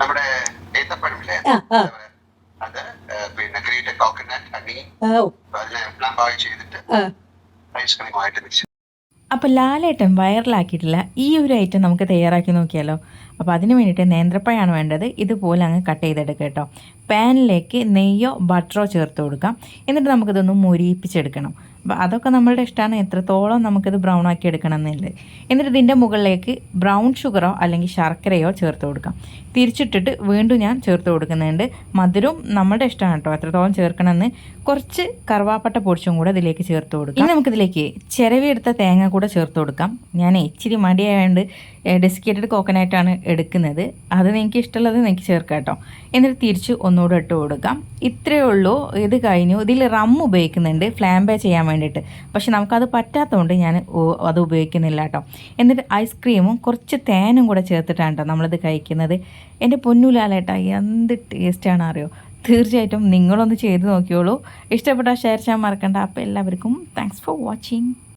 നമ്മുടെ ഏത്തപ്പഴമില്ലേ? അത് പിന്നെ ഗ്രേറ്റ് കോക്കനട്ട് ഹണി. ഓ. അതിനെ പ്ലം ബോയ് ചെയ്തിട്ട് ഐസ്ക്രീമായിട്ട് മിക്സ് അപ്പോൾ ലാലേട്ടൻ വൈറലാക്കിയിട്ടില്ല. ഈ ഒരു ഐറ്റം നമുക്ക് തയ്യാറാക്കി നോക്കിയാലോ? അപ്പോൾ അതിന് വേണ്ടിയിട്ട് നേന്ത്രപ്പഴമാണ് വേണ്ടത്. ഇതുപോലെ അങ്ങ് കട്ട് ചെയ്തെടുക്കുക കേട്ടോ. പാനിലേക്ക് നെയ്യോ ബട്ടറോ ചേർത്ത് കൊടുക്കാം. എന്നിട്ട് നമുക്കിതൊന്ന് മുരിയിപ്പിച്ചെടുക്കണം. അപ്പോൾ അതൊക്കെ നമ്മളുടെ ഇഷ്ടമാണ് എത്രത്തോളം നമുക്കിത് ബ്രൗൺ ആക്കി എടുക്കണം എന്നുള്ളത്. എന്നിട്ട് ഇതിന്റെ മുകളിലേക്ക് ബ്രൗൺ ഷുഗറോ അല്ലെങ്കിൽ ശർക്കരയോ ചേർത്ത് കൊടുക്കാം. തിരിച്ചിട്ടിട്ട് വീണ്ടും ഞാൻ ചേർത്ത് കൊടുക്കുന്നുണ്ട്. മധുരവും നമ്മുടെ ഇഷ്ടമാണ് കേട്ടോ. എത്രത്തോളം ചേർക്കണമെന്ന് കുറച്ച് കറുവാപ്പട്ട പൊടിച്ചും കൂടെ ഇതിലേക്ക് ചേർത്ത് കൊടുക്കാം. ഇനി നമുക്കിതിലേക്ക് ചിരവിയെടുത്ത തേങ്ങ കൂടെ ചേർത്ത് കൊടുക്കാം. ഞാൻ ഇച്ചിരി മടിയായതുകൊണ്ട് ഡെസ്കേറ്റഡ് കോക്കനട്ടാണ് എടുക്കുന്നത്. അത് നിങ്ങൾക്ക് ഇഷ്ടമുള്ളത് നിങ്ങൾക്ക് ചേർക്കാം കേട്ടോ. എന്നിട്ട് തിരിച്ച് ഒന്നുകൂടെ ഇട്ട് കൊടുക്കാം. ഇത്രയേ ഉള്ളൂ. ഇത് കഴിഞ്ഞു. ഇതിൽ റം ഉപയോഗിക്കുന്നുണ്ട്. ഫ്ലാംബേ ചെയ്യാൻ വേണ്ടിയിട്ട്. പക്ഷെ നമുക്കത് പറ്റാത്തതുകൊണ്ട് ഞാൻ അത് ഉപയോഗിക്കുന്നില്ല കേട്ടോ. എന്നിട്ട് ഐസ്ക്രീമും കുറച്ച് തേനും കൂടെ ചേർത്തിട്ടാണ് കേട്ടോ നമ്മളിത് കഴിക്കുന്നത്. എന്റെ പൊന്നുലാലേട്ടാ എന്ത് ടേസ്റ്റാണ് അറിയോ? തീർച്ചയായിട്ടും നിങ്ങളൊന്ന് ചെയ്ത് നോക്കിയോളൂ. ഇഷ്ടപ്പെട്ടാൽ ഷെയർ ചെയ്യാൻ മറക്കണ്ട. അപ്പോൾ എല്ലാവർക്കും താങ്ക്സ് ഫോർ വാച്ചിങ്